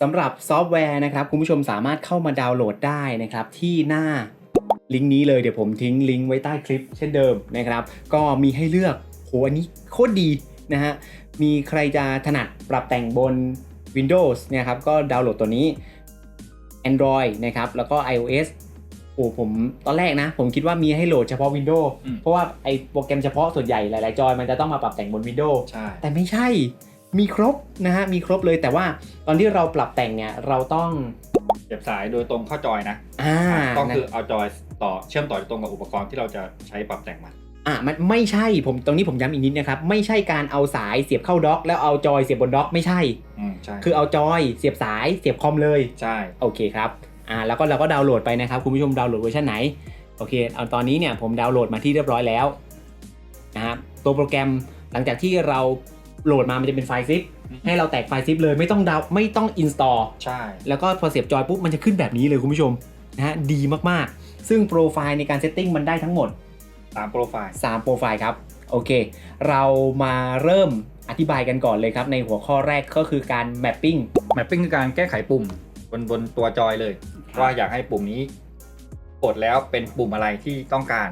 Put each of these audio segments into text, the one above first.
สำหรับซอฟต์แวร์นะครับ คุณผู้ชมสามารถเข้ามาดาวน์โหลดได้นะครับ ที่หน้าลิงก์นี้เลยเดี๋ยวผมทิ้งลิงก์ไว้ใต้คลิปเช่นเดิมนะครับ ก็มีให้เลือกโหอันนี้โคตรดีนะฮะมีใครจะถนัดปรับแต่งบน Windows เนี่ยครับก็ดาวน์โหลดตัวนี้ Android นะครับแล้วก็ iOS โอ้ผมตอนแรกนะ ผมคิดว่ามีให้โหลดเฉพาะ Windows อืมเพราะว่าไอโปรแกรมเฉพาะส่วนใหญ่หลาย ๆ จอยมันจะต้องมาปรับแต่งบน Windows ใช่แต่ไม่ใช่ มีครบนะฮะมีครบเลยแต่ว่าตอนที่เราปรับแต่งเนี่ยเราต้องเสียบสายโดยตรงเข้าจอยนะอ่าก็คือนะเอาจอยต่อเชื่อมต่อโดยตรงกับอุปกรณ์ที่เราจะใช้ปรับแต่งมันอ่ามันไม่ใช่ผมตรงนี้ผมย้ำอีกนิดนะครับไม่ใช่การเอาสายเสียบเข้าด็อก แล้วเอาจอยเสียบบนด็อกไม่ใช่อืมใช่คือเอาจอยเสียบสายเสียบคอมเลยใช่โอเคครับอ่าแล้วก็เราก็ดาวน์โหลดไปนะครับคุณผู้ชมดาวน์โหลดเวอร์ชันไหนโอเคเอาตอนนี้เนี่ยผมดาวน์โหลดมาที่เรียบร้อยแล้วนะครับตัวโปรแกรมหลังจากที่เรา โหลดมามันจะเป็นไฟล์ซิปให้เราแตกไฟล์ซิปเลยไม่ต้องดาวน์ไม่ต้องอินสตอลใช่ แล้วก็พอเสียบจอยปุ๊บมันจะขึ้นแบบนี้เลยคุณผู้ชมนะฮะดีมากๆ ซึ่งโปรไฟล์ในการเซตติ้งมันได้ทั้งหมดตามโปรไฟล์3โปรไฟล์ครับโอเค เรามาเริ่มอธิบายกันก่อนเลยครับ ในหัวข้อแรกก็คือการ mapping แมปปิ้งคือการแก้ไขปุ่มบนบนตัวจอยเลยครับว่าอยากให้ปุ่มนี้ กดแล้วเป็นปุ่มอะไรที่ต้องการ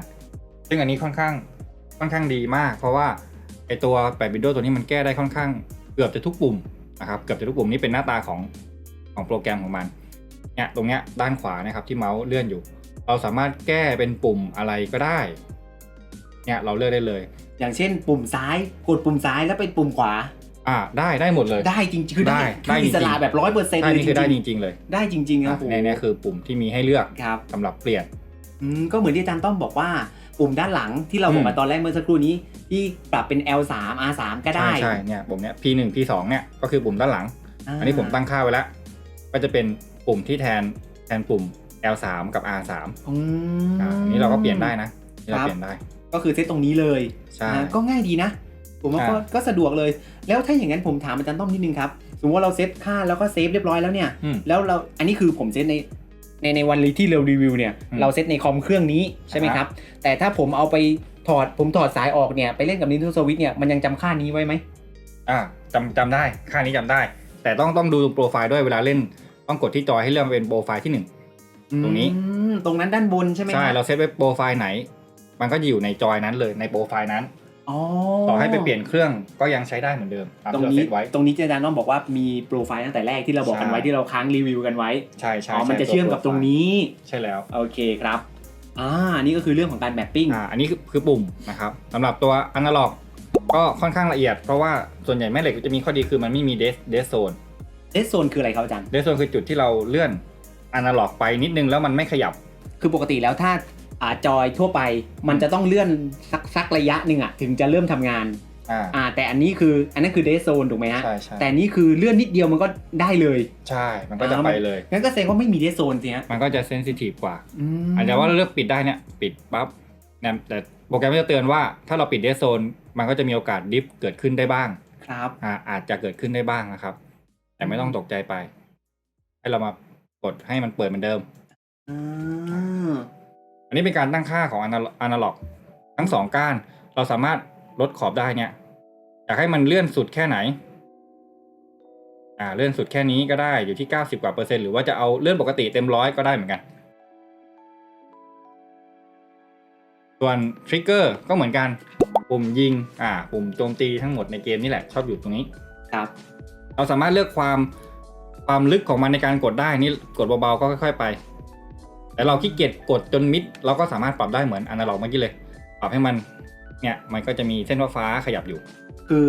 ซึ่งอันนี้ค่อนข้างค่อนข้างดีมาก เพราะว่า ไอตัวแปดวินโดว์ตัวนี้มันแก้ได้ค่อนข้างเกือบจะทุกปุ่มนะครับเกือบจะทุกปุ่มนี่เป็นหน้าตาของของโปรแกรมของมันเนี่ยตรงเนี้ยด้านขวานะครับที่เมาส์เลื่อนอยู่ เราสามารถแก้เป็นปุ่มอะไรก็ได้เนี่ยเราเลือกได้เลย อย่างเช่น ปุ่มซ้ายกดปุ่มซ้ายแล้วเป็นปุ่มขวา อ่าได้ได้หมดเลย ได้จริงๆคือได้ได้คืออิสระจริงๆแบบร้อยเปอร์เซ็นต์ใช่เลยนี่จคือได้จริงริงๆเลยๆได้จริงๆครับอะในเนี้คือปุ่มที่มีให้เลือกครับสำหรับเปลี่ยนอืมก็เหมือนที่อาจารย์ต้อมบอกว่า ปุ่มด้านหลังที่เราบออืกมมาตอนแรกเมื่อสักครู่นี้ ที่ปรับเป็น L3 R3 ก็ได้ ใช่ใช่เนี่ยปุ่มเนี้ย P1 P2 เนี่ยก็คือปุ่มด้านหลังาอันนี้ผมตั้งค่าไว้แล้ว ก็จะเป็นปุ่มที่แทนแทนปุ่ม L3 กับ R3 อืมอ่าอันนี้เราก็เปลี่ยนได้นะนี่เราครับเปลี่ยนได้ ก็คือเซตตรงนี้เลยใช่นะก็ง่ายดีนะ ผมว่าอ่าก็ก็สะดวกเลย แล้วถ้าอย่างนั้นผมถามอาจารย์ต้อมนิดนึงครับ สมมติว่าเราเซตค่าแล้วก็เซฟเรียบร้อยแล้วเนี่ยอืมแล้วเรา อันนี้คือผมเซตในในในวันที่เรารีวิวเนี่ยอืมเราเซตในคอมเครื่องนี้ใช่ไหมครับ แต่ถ้าผมเอาไป ถอดผมถอดสายออกเนี่ยไปเล่นกับ Nintendo Switch เนี่ยมันยังจำค่านี้ไว้ไหมอ่าจำจำได้ค่านี้จำได้ แต่ต้องต้องดูโปรไฟล์ด้วยเวลาเล่น ต้องกดที่จอยให้เลือกเป็นโปรไฟล์ที่หนึ่งตรงนี้อืมตรงนั้นด้านบนใช่ไหมใช่คเรารับเซตไว้โปรไฟล์ไหน มันก็จะอยู่ในจอยนั้นเลยในโปรไฟล์นั้น อ๋อต่อให้ไปเปลี่ยนเครื่องก็ยังใช้ได้เหมือนเดิมตามตรงที่เรานี้เซตไว้ ตรงนี้อาจารย์ต้อมบอกว่ามีโปรไฟล์ตั้งแต่แรกที่เราบอกกันไว้ใช่ ที่เราค้างรีวิวกันไว้ใช่ใช่อ๋อมันจะใตัวเชื่อมกับตรงนี้ ใช่แล้ว โอเคครับ อ่านี่ก็คือเรื่องของการแมปปิ้งอ่าอันนี้คือคือปุ่มนะครับสำหรับตัวอนาล็อกก็ค่อนข้างละเอียด เพราะว่าส่วนใหญ่แม่เหล็กจะมีข้อดีคือมันไม่มีเดสเดสโซนเดสโซนคืออะไรครับอาจารย์เดสโซนคือจุดที่เราเลื่อนอนาล็อกไปนิดนึงแล้วมันไม่ขยับ คือปกติแล้วถ้าอ่าจอยทั่วไป มันจะต้องเลื่อนสักสักระยะหนึ่งอะถึงจะเริ่มทำงาน อ่าอ่าแต่อันนี้คืออันนั้นคือเดสโซนถูกไหมฮะใช่ใช่แต่นี่คือเลื่อนนิดเดียวมันก็ได้เลยใช่ มันก็จะอ่าไปเลยงั้นก็แสดงว่าไม่มีเดสโซนสิฮะมันก็จะเซนซิทีฟกว่าอืมอาจจะว่าเราเลือกปิดได้เนี่ยปิดปั๊บเนี่ยแต่โปรแกรมก็จะเตือนว่าถ้าเราปิดเดสโซนมันก็จะมีโอกาสดิฟเกิดขึ้นได้บ้างครับอ่าอาจจะเกิดขึ้นได้บ้างนะครับ แต่ไม่ต้องตกใจไป ให้เรามากดให้มันเปิดเหมือนเดิมอ่าอันนี้เป็นการตั้งค่าของอนาล็อกทั้งสองก้าน เราสามารถ ลดขอบได้เนี่ยอยากให้มันเลื่อนสุดแค่ไหน อ่า เลื่อนสุดแค่นี้ก็ได้อยู่ที่90กว่าเปอร์เซ็นต์หรือว่าจะเอาเลื่อนปกติเต็มร้อยก็ได้เหมือนกัน ส่วนทริกเกอร์ก็เหมือนกัน ปุ่มยิง อ่า ปุ่มโจมตีทั้งหมดในเกมนี่แหละ ชอบอยู่ตรงนี้ ครับ เราสามารถเลือกความความลึกของมันในการกดได้นี่กดเบาๆก็ค่อย ๆ ไป แต่เราขี้เกียจกดจนมิด เราก็สามารถปรับได้เหมือนอนาล็อกเมื่อกี้เลย ปรับให้มัน เนี่ยมันก็จะมีเส้นฟ้าๆขยับอยู่คือ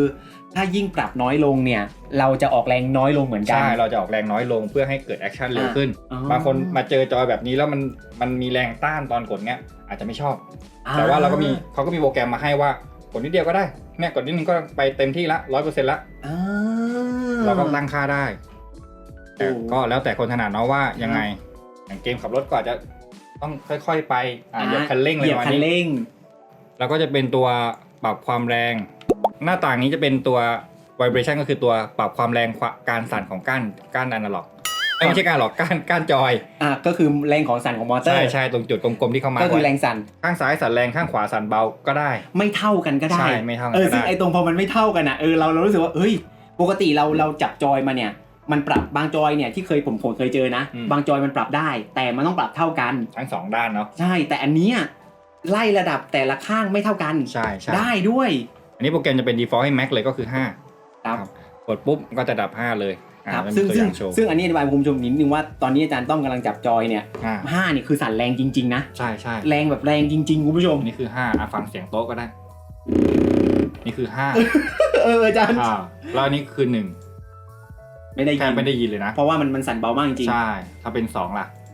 ถ้ายิ่งปรับน้อยลงเนี่ย เราจะออกแรงน้อยลงเหมือนกัน ใช่ เราจะออกแรงน้อยลงเพื่อให้เกิดแอคชั่นเร็วขึ้นอ๋อบางคนมาเจอจอยแบบนี้แล้วมันมันมีแรงต้านตอนกดเนี้ยอาจจะไม่ชอบอ่แต่ว่าเราก็มีเขาก็มีโปรแกรมมาให้ว่ากดนิดเดียวก็ได้เนี่ยกดนิดนึงก็ไปเต็มที่ละร้อยเปอร์เซ็นต์ละอ่าเราก็ตั้งค่าได้แต่โอ้ก็แล้วแต่คนถนัดเนาะว่ายังไงอย่างเกมขับรถก็อาจจะต้องค่อย ๆ ไปอ่าเหยียบคันเร่งอะไรเหยียปบระมาณคันนี้เร่ง แล้วก็จะเป็นตัวปรับความแรง หน้าต่างนี้จะเป็นตัว vibration ก็คือตัวปรับความแรงการสั่นของก้านก้านอนาล็อกเอ้ยไม่ใช่ก้านหรอกก้านก้านจอยอะก็คือแรงของสั่นของมอเตอใช่ร์ใช่ตรงจุดกลมๆที่เขามาก็คือไว้แรงสั่นข้างซ้ายสั่นแรงข้างขวาสั่นเบาก็ได้ ไม่เท่ากันก็ได้ใช่ไม่เท่ากันเออก็ซึ่งได้ไอ้ตรงพอมันไม่เท่ากันอะเออเราเรารู้สึกว่าเอ้ยปกติเราเราจับจอยมาเนี่ยมันปรับบางจอยเนี่ยที่เคยผมผมเคยเจอนะอืมบางจอยมันปรับได้ แต่มันต้องปรับเท่ากันทั้งสองด้านเนาะใช่แต่อันเนี้ย ไล่ระดับแต่ละข้างไม่เท่ากันใช่ใช่ได้ด้วย อันนี้โปรแกรมจะเป็น default ให้ Mac เลยก็คือ 5 ครับ กดปุ๊บก็จะดับ 5 เลยอ่าครับมันซึ่มีงตัวอซึ่งย่างโชว์ซึ่งอันนี้อธิบายคุณผู้ชมนิดนึงว่าตอนนี้อาจารย์ต้องกำลังจับจอยเนี่ยอ่าห้านี่คือสั่นแรงจริง ๆ นะ ใช่ใช่แรงแบบแรงจริง ๆ คุณผู้ชม อันนี้คือ 5อะฟังเสียงโต๊ะก็ได้ นี่คือเอออาจารย์5อ่าแล้วอันนี้คือไม่ได้1แทยิบนไม่ได้ยินเลยนะ เพราะว่ามันมันสั่นเบามากจริง ใช่ ถ้าเป็น 2 ล่ะๆ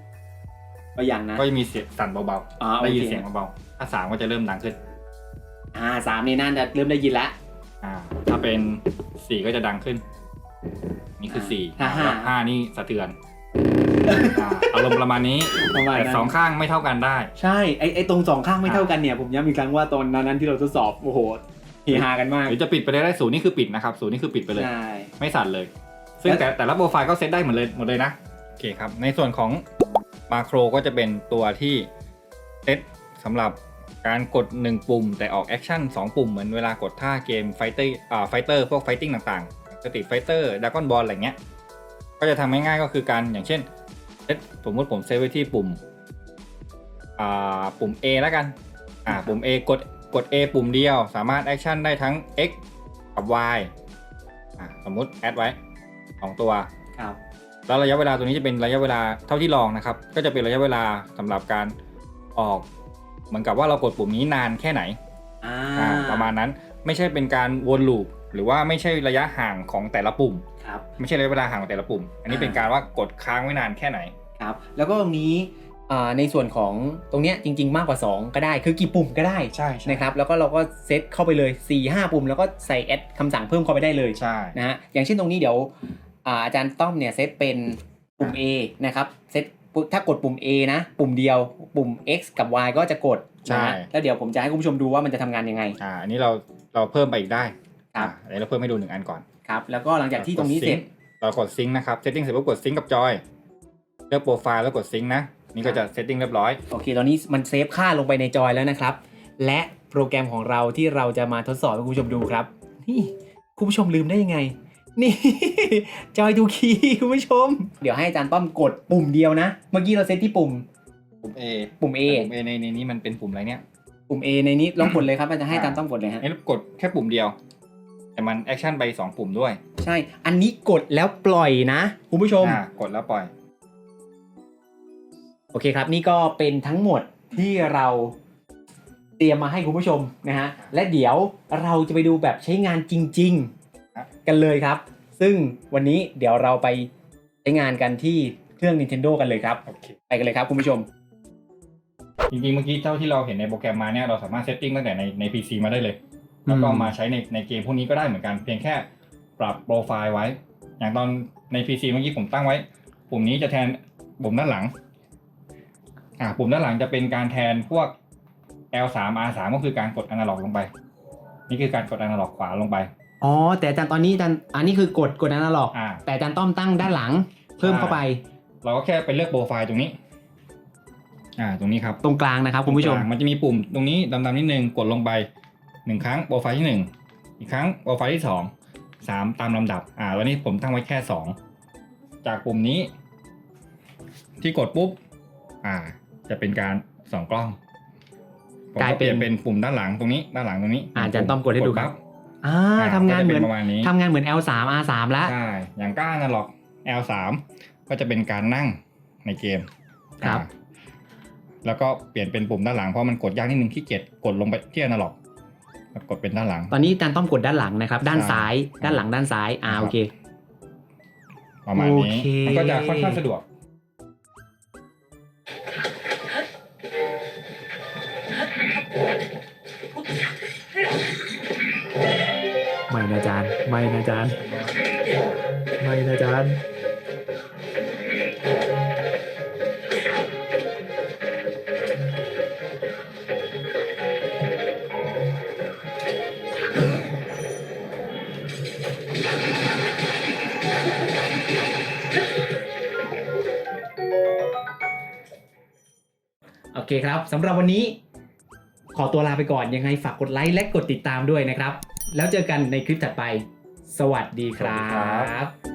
ก็อย่างนะ ก็จะมีเสียงสั่นเบาอ่าๆโอได้เคยินเสียงเบาๆถ้า3ก็จะเริ่มดังขึ้น อ่าสามนี่น่าจะเริ่มได้ยินแล้ว อ่า ถ้าเป็น4ก็จะดังขึ้น นี่คือ4ถ้าห้า แล้วห้านี่สะเทือนอ่าอารมณ์ประมาณนี้ประมาณแต่นั้นสองข้างไม่เท่ากันได้ ใช่ไอไอตรงสองข้างไม่เท่ากันเนี่ยผมย้ำอีกครั้งว่าตอนนั้นที่เราทดสอบโอ้โหเฮฮากันมากหรือจะปิดไปได้ได้ศูนย์นี่คือปิดนะครับศูนย์นี่คือปิดไปเลย ใช่ ไม่สั่นเลย ซึ่งแล้วแต่แต่ละโปรไฟล์ก็เซตได้หมดเลยหมดเลยนะ โอเคครับ ในส่วนของ มาโครก็จะเป็นตัวที่เซตสำหรับการกด 1 ปุ่ม แต่ออกแอคชั่น2 ปุ่มเหมือนเวลากดท่าเกมไฟเตอร์อ่าไฟเตอร์พวกไฟติ้งต่างๆสตรีไฟเตอร์ดากอนบอลอะไรเงี้ย ก็จะทำง่ายๆก็คือการอย่างเช่นเซตสมมติผมเซตไว้ที่ปุ่มอ่าปุ่ม A แล้วกันอ่าปุ่ม A กดกด A ปุ่มเดียว สามารถแอคชั่นได้ทั้ง X กับ Y อ่าสมมติแอดไว้สองตัวครับ แล้วระยะเวลาตัวนี้จะเป็นระยะเวลาเท่าที่ลองนะครับ ก็จะเป็นระยะเวลาสำหรับการออก เหมือนกับว่าเรากดปุ่มนี้นานแค่ไหนอ่าอ่าประมาณนั้นไม่ใช่เป็นการวนลูปหรือว่าไม่ใช่ระยะห่างของแต่ละปุ่มครับไม่ใช่ระยะเวลาห่างของแต่ละปุ่ม อันนี้อ่าเป็นการว่ากดค้างไว้นานแค่ไหนครับแล้วก็ตรงนี้อ่าในส่วนของตรงเนี้ยจริง ๆ มากกว่า 2 ก็ได้คือกี่ปุ่มก็ได้ใช่นะครับแล้วก็เราก็เซตเข้าไปเลย 4 5 ปุ่ม แล้วก็ใส่แอดคำสั่งเพิ่มเข้าไปได้เลยใช่นะฮะอย่างเช่นตรงนี้เดี๋ยว อ่าอาจารย์ต้อมเนี่ยเซตเป็นปุ่ม A นะครับเซตปุ๊บถ้ากดปุ่ม A นะ ปุ่มเดียวปุ่ม X กับ Y ก็จะกดนะฮะแล้วเดี๋ยวผมจะให้คุณผู้ชมดูว่ามันจะทำงานยังไง อ่าอันนี้เราเราเพิ่มไปอีกได้ครับ อ่าเดี๋ยวเราเพิ่มให้ดูหนึ่งอันก่อน ครับ แล้วก็หลังจากที่ตรงนี้เสร็จ เรากดซิงค์นะครับเซตติ้งเสร็จปุ๊บกดซิงค์กับจอยเลือกโปรไฟล์แล้วกดซิงค์นะ นี่ก็จะเซตติ้งเรียบร้อย โอเค ตอนนี้มันเซฟค่าลงไปในจอยแล้วนะครับ และโปรแกรมของเราที่เราจะมาทดสอบให้คุณผู้ชมดูครับ นี่ คุณผู้ชมลืมได้ยังไง นี่จอยดูคีย์คุณผู้ชม เดี๋ยวให้อาจารย์ต้อมกดปุ่มเดียวนะ เมื่อกี้เราเซตที่ปุ่ม ปุ่ม A ปุ่ม A ปุ่ม A ในในนี้มันเป็นปุ่มอะไรเนี่ย ปุ่ม A ในนี้ลองกดเลยครับอาจารย์ให้อาจารย์ต้อมกดเลยฮะนี่กดแค่ปุ่มเดียว แต่มันแอคชั่นไปสองปุ่มด้วย ใช่ อันนี้กดแล้วปล่อยนะคุณผู้ชม อ่ากดแล้วปล่อย โอเคครับ นี่ก็เป็นทั้งหมดที่เราเตรียมมาให้คุณผู้ชมนะฮะ และเดี๋ยวเราจะไปดูแบบใช้งานจริงครับๆ กันเลยครับ ซึ่งวันนี้เดี๋ยวเราไปใช้งานกันที่เครื่อง Nintendo กันเลยครับโอเคไปกันเลยครับคุณผู้ชม จริงๆเมื่อกี้เจ้าที่เราเห็นในโปรแกรมมาเนี่ยเราสามารถเซตติ้งตั้งแต่ในใน PC มาได้เลย แล้วก็อืมมาใช้ในในเกมพวกนี้ก็ได้เหมือนกัน เพียงแค่ปรับโปรไฟล์ไว้ อย่างตอนใน PC เมื่อกี้ผมตั้งไว้ ปุ่มนี้จะแทนปุ่มด้านหลัง อ่าปุ่มด้านหลังจะเป็นการแทนพวก L3 R3 ก็คือการกดอนาล็อกลงไป นี่คือการกดอนาล็อกขวาลงไป อ๋อแต่อาจารย์ตอนนี้อาจารย์อันนี้คือกดกดอนาล็อก อ่า แต่อาจารย์ต้อมตั้งด้านหลัง เพิ่มเข้าไปเราก็แค่ไปเลือกโปรไฟล์ตรงนี้ อ่า ตรงนี้ครับตรงกลางนะครับคุณผู้ชมตรงกลางมันจะมีปุ่มตรงนี้ดำๆนิดนึงกดลงไปหนึ่งครั้งโปรไฟล์ที่หนึ่งอีกครั้งโปรไฟล์ที่สองสามตามลำดับ อ่าแล้วนี่ผมตั้งไว้แค่สองจากปุ่มนี้ ที่กดปุ๊บ อ่า จะเป็นการส่องกล้องผมกลายก็เป็น เปลี่ยนเป็นปุ่มด้านหลังตรงนี้ ด้านหลังตรงนี้อ่าอาจารย์ต้อมกดให้ดูครับ ปั๊บ อ่าอ่ทำงานเหมือนก็จะประมาณนี้ทำงานเหมือน L3 R3 แล้วใช่อย่างก้านาล็อก L3 ก็จะเป็นการนั่งในเกมครับอ่าแล้วก็เปลี่ยนเป็นปุ่มด้านหลังเพราะมันกดยากนิดนึงขี้เกียจกดลงไปที่อนาล็อกแล้วกดเป็นด้านหลัง ตอนนี้อาจารย์ต้อมกดด้านหลังนะครับ ด้านซ้ายด้านหลังด้านซ้ายอ่าครับโอเคประมาณนี้โอเคมันก็จะค่อนข้างสะดวก ไม่นะอาจารย์ ไม่นะอาจารย์โอเคครับสำหรับวันนี้ ขอตัวลาไปก่อนยังไงฝากกดไลค์และกดติดตามด้วยนะครับ แล้วเจอกันในคลิปถัดไป สวัสดีครับ